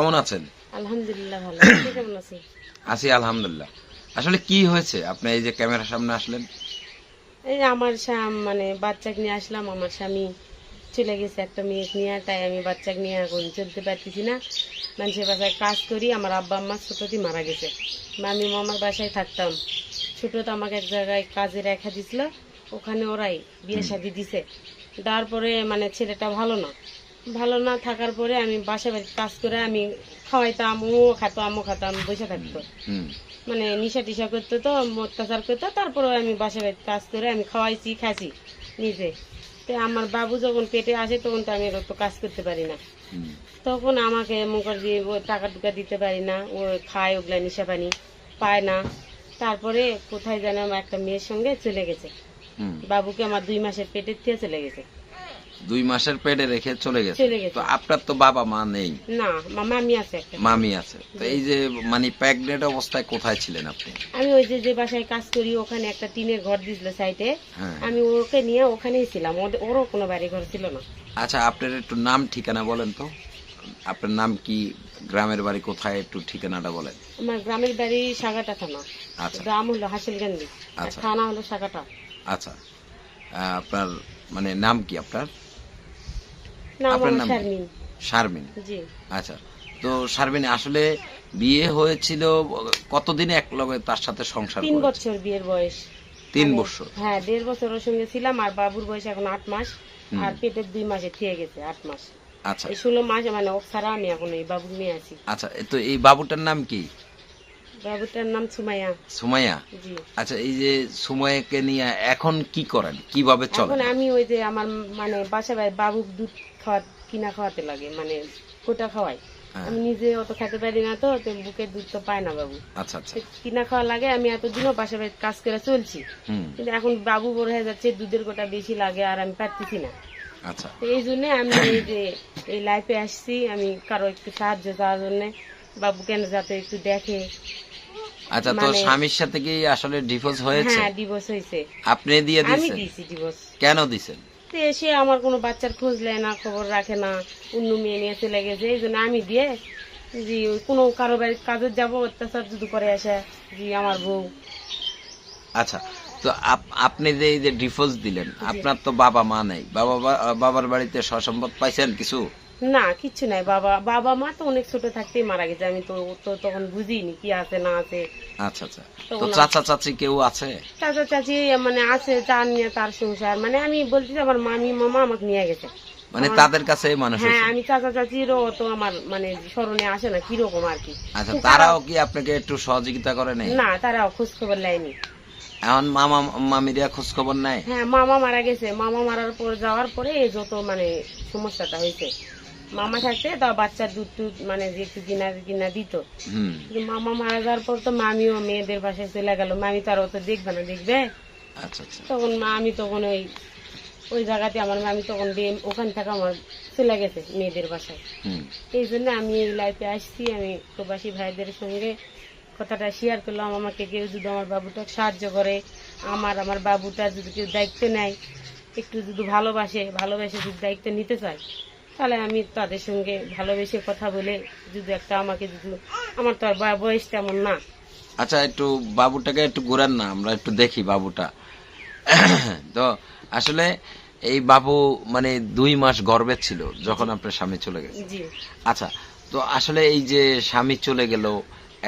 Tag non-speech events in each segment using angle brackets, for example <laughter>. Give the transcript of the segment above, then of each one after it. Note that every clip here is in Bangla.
কেমন আছেন? আলহামদুলিল্লাহ ভালো। কেমন আছেন? আছি আলহামদুলিল্লাহ। আসলে কি হয়েছে? আপনি এই যে ক্যামেরার সামনে আসলেন? এই আমার স্বাম মানে বাচ্চাকে নিয়ে আসলাম আমার স্বামী চলে গেছে একটা মেয়ে নিয়ে তাই আমি বাচ্চাকে নিয়ে এখন চলতে পারতেছি না। মানুষের বাসায় কাজ করি আমার আব্বা আম্মা ছোটটি মারা গেছে। আমি মামার বাসায় থাকতাম। ছোট তো আমাকে এক জায়গায় কাজে রেখা দিছিল ওখানে ওরাই বিয়ে শাদি দিছে। তারপরে মানে ছেলেটা ভালো না। ভালো না থাকার পরে আমি বাসা বাড়ি কাজ করে আমি খাওয়াইতাম ও খাতো আমও খাতাম বসে থাকতো। মানে নিশা টিশা করতো তো অত্যাচার করতো তারপরে আমি বাসা বাড়ি কাজ করে আমি খাওয়াইছি খাইছি নিজে। তো আমার বাবু যখন পেটে আসে তখন তো আমি অত কাজ করতে পারি না। তখন আমাকে এমন করে দিয়ে ও টাকা টুকা দিতে পারি না ও খায় ওগুলা নিশা পানি পায় না। তারপরে কোথায় যেন একটা মেয়ের সঙ্গে চলে গেছে। বাবুকে আমার দুই মাসের পেটের থেকে চলে গেছে। দুই মাসের পেটে রেখে চলে গেছে। তো আপনার তো বাবা মা নেই। না মামা আছে মামি আছে। তো এই যে মানে প্রেগনেন্ট অবস্থায় কোথায় ছিলেন আপনি? আমি ওই যে যে বাসায় কাজ করি ওখানে একটা টিনের ঘর দিছিল সাইডে হ্যাঁ। আমি ওকে নিয়ে ওখানেই ছিলাম। ওরও কোনো বাড়ি ঘর ছিল না। আচ্ছা আপনার একটু নাম ঠিকানা বলেন তো। আপনার নাম কি? গ্রামের বাড়ি কোথায়? একটু ঠিকানাটা বলেন। আমার গ্রামের বাড়ি সাগাটা থানা। আচ্ছা। গ্রাম হলো হাসিলগান্দি আচ্ছা। থানা হলো সাগাটা। আচ্ছা। আপনার মানে নাম কি আপনার? আপনার নাম? শারমিন। আচ্ছা তো শারমিন আসলে বিয়ে হয়েছিল কতদিনে এক লগে তার সাথে সংসার তিন বছর বিয়ের বয়স। তিন মানে- বছর। হ্যাঁ দেড় বছর ওর সঙ্গে ছিলাম আর বাবুর বয়স এখন আট মাস আর পেটের দুই মাসে থেকে গেছে আট মাস। আচ্ছা। এই ষোলো মাস মানে ও ছাড়া আমি এখন এই বাবুর নিয়ে আছি। আচ্ছা তো এই বাবুটার নাম কি? বাবুটার নাম সুমাইয়া। সুমাইয়া? জি। আচ্ছা এই যে সুমাইয়াকে নিয়ে এখন কি করেন? কীভাবে এখন আমি ওই যে আমার মানে বাসা বাড়ি বাবুক দুধ খাওয়া কিনা খাওয়াতে লাগে মানে কোটা খাওয়াই। হ্যাঁ। আমি নিজে অত খেতে পারি না তো তো বুকের দুধ তো পায় না বাবু। আচ্ছা আচ্ছা। কিনা খাওয়া লাগে আমি এতদিনও বাসা বাড়ি কাজ করে চলছি। কিন্তু এখন বাবু বড় হয়ে যাচ্ছে দুধের গোটা বেশি লাগে আর আমি পারতেছি না। আচ্ছা। এই জন্য আমি এই যে এই লাইফে আসছি আমি কারও একটু সাহায্য চাওয়ার জন্য বাবু কেন যাতে একটু দেখে আচ্ছা তো মানে- স্বামীর সাথে কি আসলে ডিভোর্স হয়েছে? হ্যাঁ ডিভোর্স হয়েছে। আপনি দিয়ে আমি দিয়েছেন? দিয়েছি ডিভোর্স কেন দিছেন তো এসে আমার কোনো বাচ্চার খোঁজ নেয় না খবর রাখে না অন্য মেয়ে নিয়ে চলে গেছে এই জন্য আমি দিয়ে যে কোনো কারও বাড়ির কাজে যাব অত্যাচার যদি করে আসে যে আমার বউ। আচ্ছা তো আপনি যে এই যে ডিভোর্স দিলেন আপনার তো বাবা মা নেই। বাবা বাবার বাড়িতে সসম্পদ পাইছেন কিছু? না কিচ্ছু নাই বাবা। বাবা মা তো অনেক ছোট থাকতেই মারা গেছে। আমি তো তো তখন বুঝিনি কি আছে না আছে। আচ্ছা আচ্ছা। তো চাচা চাচি কেউ আছে? চাচা চাচি মানে আছে তার নিয়ে তার সংসার। মানে আমি বলছি আমার মামি মামা আমাকে নিয়ে গেছে। মানে তাদের কাছে মানুষ হ্যাঁ আমি চাচা চাচিরও তো আমার মানে স্মরণে আসে না কীরকম আর কি। আচ্ছা তারাও কি আপনাকে একটু সহযোগিতা করে নেই? না তারাও খোঁজ খবর নেয়নি। এখন মামা মামিরা খোঁজ খবর নেয়? হ্যাঁ মামা মারা গেছে। মামা মারার পর যাওয়ার পরে এই যত মানে সমস্যাটা হয়েছে মামা থাকতে তা বাচ্চার দুধ টুধ মানে যে একটু কিনা কিনা দিত। কিন্তু মামা মারা যাওয়ার পর তো মামিও মেয়েদের পাশে চলে গেল। মামি তো আর অত দেখবে না দেখবে? আচ্ছা আচ্ছা। তখন মা আমি তখন ওই ওই জায়গাতে আমার মামি তখন দিয়ে ওখান থেকে আমার চলে গেছে মেয়েদের বাসায়। এই জন্য আমি এই লাইফে আসছি। আমি প্রবাসী ভাইদের সঙ্গে কথাটা শেয়ার করলাম। আমাকে কেউ যদি আমার বাবুটা সাহায্য করে আমার আমার বাবুটা যদি কেউ দায়িত্ব নেয় একটু যদি ভালোবাসে ভালোবেসে যদি দায়িত্ব নিতে চায় তাহলে আমি তাদের সঙ্গে ভালোবেসে কথা বলে যদি একটা আমাকে যদি আমার তো আর বয়স তেমন না। আচ্ছা একটু বাবুটাকে একটু ঘুরান না আমরা একটু দেখি বাবুটা। তো আসলে এই বাবু মানে দুই মাস গর্ভে ছিল যখন আপনার স্বামী চলে গেছে। জি। আচ্ছা তো আসলে এই যে স্বামী চলে গেল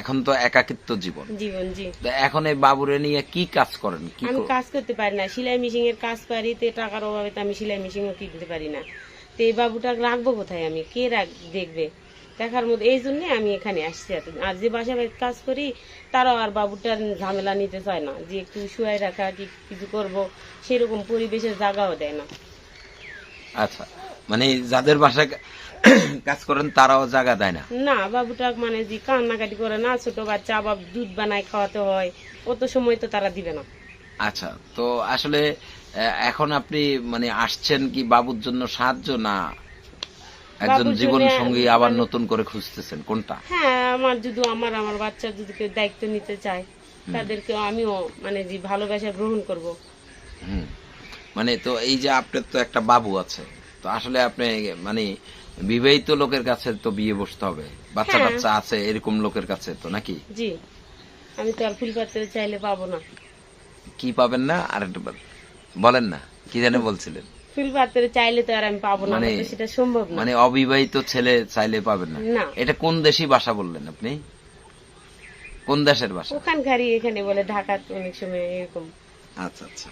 এখন তো একাকিত্ব জীবন। জীবন জি। তো এখন এই বাবুরে নিয়ে কি কাজ করেন কি আমি কাজ করতে পারি না সেলাই মেশিন এর কাজ পারি তো টাকার অভাবে তো আমি সেলাই মেশিনও কিনতে পারি না। তো এই বাবুটা রাখব কোথায় আমি? কে রাখ দেখবে? দেখার মধ্যে এই জন্য আমি এখানে আসছি এতদিন। আর যে বাসায় বাড়িতে কাজ করি তারাও আর বাবুটার ঝামেলা নিতে চায় না। যে একটু শুয়াই রাখা কি কিছু করব সেরকম পরিবেশের জায়গাও দেয় না। আচ্ছা। মানে যাদের বাসায় <coughs> কাজ করেন তারাও জায়গা দেয় না? না বাবুটা মানে যে কান্নাকাটি করে না ছোট বাচ্চা আবার দুধ বানায় খাওয়াতে হয় অত সময় তো তারা দিবে না। আচ্ছা তো আসলে এখন আপনি মানে আসছেন কি বাবুর জন্য সাহায্য না একজন জীবন সঙ্গী আবার মানে- নতুন করে খুঁজতেছেন? কোনটা? হ্যাঁ আমার যদি আমার আমার বাচ্চা যদি কেউ দায়িত্ব নিতে চায় তাদেরকে আমিও মানে যে ভালোবাসা গ্রহণ করব। মানে তো এই যে আপনার তো একটা বাবু আছে তো আসলে আপনি মানে বিবাহিত লোকের কাছে তো বিয়ে বসতে হবে। বাচ্চা হ্যাঁ। বাচ্চা আছে এরকম লোকের কাছে তো নাকি? জি। আমি তো আর ফুল পাত্রে চাইলে পাবো না। কি পাবেন না আর বলেন না কি জানে বলছিলেন? চাইলে তো আর আমি পাবো না মানে- সেটা সম্ভব না। মানে অবিবাহিত ছেলে চাইলে পাবেন না। এটা কোন দেশি ভাষা বললেন আপনি? কোন দেশের ভাষা? ওখানকারই এখানে বলে ঢাকা অনেক সময় এরকম। আচ্ছা আচ্ছা।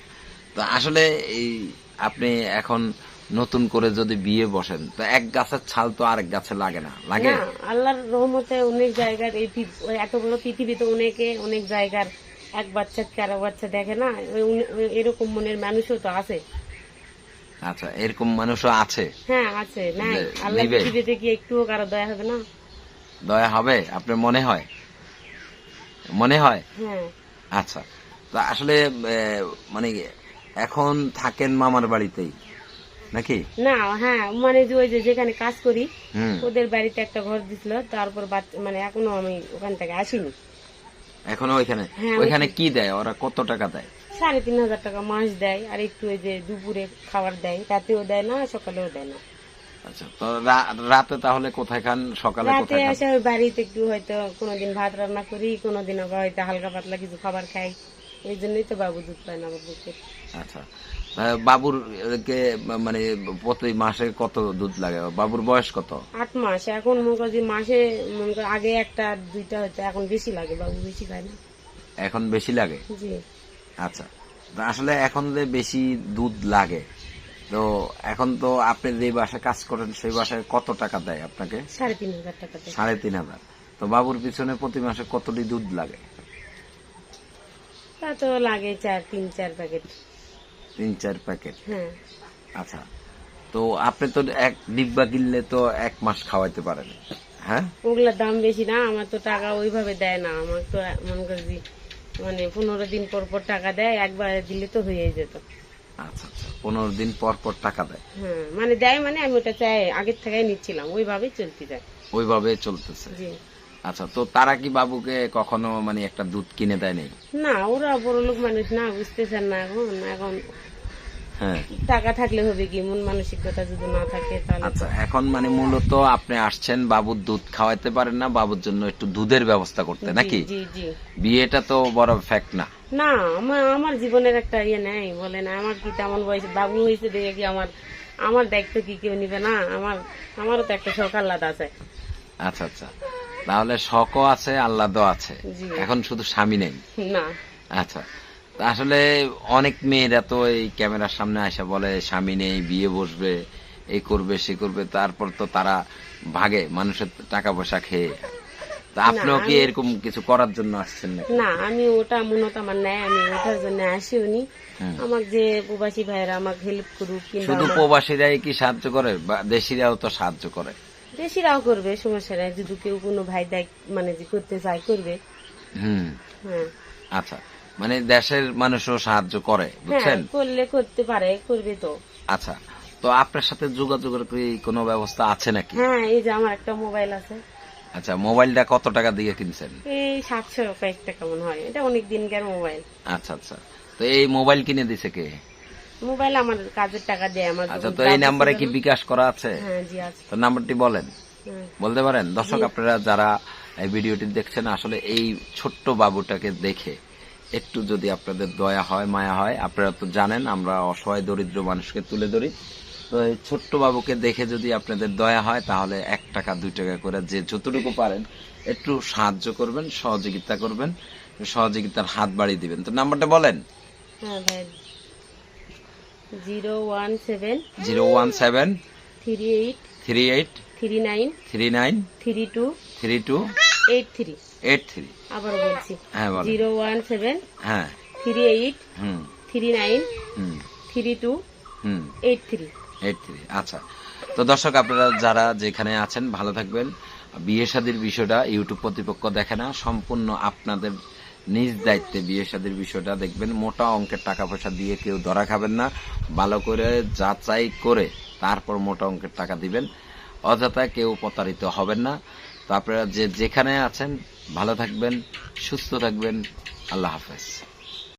তো আসলে এই আপনি এখন নতুন করে যদি বিয়ে বসেন তো এক গাছের ছাল তো আরেক গাছে লাগে না লাগে? না আল্লাহর রহমতে অনেক জায়গার এই এত বড় পৃথিবীতে অনেকে অনেক জায়গার এক বাচ্চা কারও বাচ্চা দেখে না এরকম মনের মানুষও তো আছে। আচ্ছা এরকম মানুষও আছে? হ্যাঁ আছে। যে আল্লাহ পৃথিবীতে কি একটুও কারও দয়া হবে না? দয়া হবে? আপনার মনে হয়? মনে হয়? হ্যাঁ। আচ্ছা। তো আসলে মানে এখন থাকেন মামার বাড়িতেই নাকি? না হ্যাঁ মানে ওই যে যেখানে কাজ করি ওদের বাড়িতে একটা ঘর দিছিল তারপর মানে এখনও আমি ওখান থেকে আসিনি। এখনও ওইখানে? হ্যাঁ, ওইখানে। কি দেয়? ওরা কত টাকা দেয়? সাড়ে তিন হাজার টাকা মাস দেয় আর একটু ওই যে দুপুরে খাবার দেয়। রাতেও দেয় না সকালেও দেয় না। আচ্ছা তো রাতে তাহলে কোথায় খান? সকালে রাতে আসে ওই বাড়িতে একটু হয়তো কোনোদিন ভাত রান্না করি কোনোদিন আবার হয়তো হালকা পাতলা কিছু খাবার খাই। এই জন্যই তো বাবু দুধ পায় না বাবুকে আচ্ছা বাবুর কে মানে প্রতি মাসে কত দুধ লাগে? বাবুর বয়স কত? আট মাস। এখন মনে করি মাসে মনে আগে একটা দুইটা হতো এখন বেশি লাগে বাবু বেশি খায় না। এখন বেশি লাগে? জি। আচ্ছা। তো আসলে এখন যে বেশি দুধ লাগে তো এখন তো আপনি যে বাসায় কাজ করেন সেই বাসায় কত টাকা দেয় আপনাকে? সাড়ে তিন হাজার টাকা সাড়ে তিন হাজার। তো বাবুর পিছনে প্রতি মাসে কতটি দুধ লাগে? তা তো লাগে চার তিন চার প্যাকেট। তিন চার প্যাকেট হ্যাঁ। আচ্ছা তো আপনি তো এক ডিব্বা কিনলে তো এক মাস খাওয়াইতে পারেন হ্যাঁ? ওগুলোর দাম বেশি না আমার তো টাকা ওইভাবে দেয় না। আমার তো মনে করি মানে পনেরো দিন পর পর টাকা দেয় একবার দিলে তো হয়ে যেত। আচ্ছা আচ্ছা পনেরো দিন পর পর টাকা দেয়। হ্যাঁ মানে দেয় মানে আমি ওটা চাই আগের থেকে নিচ্ছিলাম ওইভাবেই চলতে যায়। ওইভাবে চলতেছে। জি। আচ্ছা তো তারা কি বাবুকে কখনো মানে একটা দুধ কিনে দেয় নেই না ওরা বড় লোক মানুষ না বুঝতেছেন না এখন এখন হ্যাঁ। টাকা থাকলে হবে কি? মন মানসিকতা যদি না থাকে তাহলে আচ্ছা এখন মানে মূলত আপনি আসছেন বাবুর দুধ খাওয়াইতে পারেন না বাবুর জন্য একটু দুধের ব্যবস্থা করতে নাকি? জি জি। বিয়েটা তো বড় ফ্যাক্ট না। না আমার আমার জীবনের একটা ইয়ে নেই বলে না আমার কি তেমন বয়সে? বাবু হয়েছে দেখে কি আমার আমার দায়িত্ব কি কেউ নিবে না? আমার আমারও তো একটা আহ্লাদ আছে। আচ্ছা আচ্ছা। তাহলে শখও আছে আহ্লাদও আছে। এখন শুধু স্বামী নেই। না। আচ্ছা। আসলে অনেক মেয়েরা তো এই ক্যামেরার সামনে আসে বলে স্বামী নেই বিয়ে বসবে এই করবে সে করবে তারপর তো তারা ভাগে মানুষের টাকা পয়সা খেয়ে। তা আপনিও কি এরকম কিছু করার জন্য আসছেন নাকি? না আমি ওটা মূলত আমার নেয় আমি ওঠার জন্য আসিওনি আমার যে প্রবাসী ভাইয়েরা আমাকে হেল্প করুক শুধু প্রবাসীরাই কি সাহায্য করে? বা দেশিরাও তো সাহায্য করে। দেশিরাও করবে সমস্যা নাই। যদি কেউ কোনো ভাই দায় মানে যে করতে চায় করবে। হুম। হ্যাঁ। আচ্ছা। মানে দেশের মানুষও সাহায্য করে হ্যাঁ বুঝছেন? করলে করতে পারে করবে তো। আচ্ছা। তো আপনার সাথে যোগাযোগের কি কোনো ব্যবস্থা আছে নাকি? হ্যাঁ এই যে আমার একটা মোবাইল আছে। আচ্ছা মোবাইলটা কত টাকা দিয়ে কিনছেন? এই সাতশো কয়েক টাকা মনে হয়। এটা অনেক দিনকার মোবাইল। আচ্ছা আচ্ছা। তো এই মোবাইল কিনে দিছে কে? মোবাইল আমার কাজের টাকা দেয় আমার আচ্ছা তো এই নাম্বারে কি বিকাশ করা আছে? হ্যাঁ জি আছে। তো নাম্বারটি বলেন। হ্যাঁ। বলতে পারেন দর্শক আপনারা যারা এই ভিডিওটি দেখছেন আসলে এই ছোট্ট বাবুটাকে দেখে একটু যদি আপনাদের দয়া হয় মায়া হয় আপনারা তো জানেন আমরা অসহায় দরিদ্র মানুষকে তুলে ধরি। তো এই ছোট্ট বাবুকে দেখে যদি আপনাদের দয়া হয় তাহলে এক টাকা দুই টাকা করে যে যতটুকু পারেন একটু সাহায্য করবেন সহযোগিতা করবেন সহযোগিতার হাত বাড়িয়ে দিবেন। তো নাম্বারটা বলেন। হ্যাঁ ভাই zero one seven zero one seven three eight three eight three nine three nine three two three two eight three eight three আবার বলছি। হ্যাঁ জিরো ওয়ান সেভেন হ্যাঁ। থ্রি এইট হুম। থ্রি নাইন হুম। থ্রি টু হুম। এইট থ্রি এইট থ্রি আচ্ছা। তো দর্শক আপনারা যারা যেখানে আছেন ভালো থাকবেন। বিয়ে শাদির বিষয়টা ইউটিউব কর্তৃপক্ষ দেখে না সম্পূর্ণ আপনাদের নিজ দায়িত্বে বিয়ে শাদির বিষয়টা দেখবেন, মোটা অঙ্কের টাকা পয়সা দিয়ে কেউ ধরা খাবেন না, ভালো করে যাচাই করে তারপর মোটা অঙ্কের টাকা দিবেন, অযথা কেউ প্রতারিত হবেন না। তারপরে যে যেখানে আছেন, ভালো থাকবেন, সুস্থ থাকবেন, আল্লাহ হাফেজ।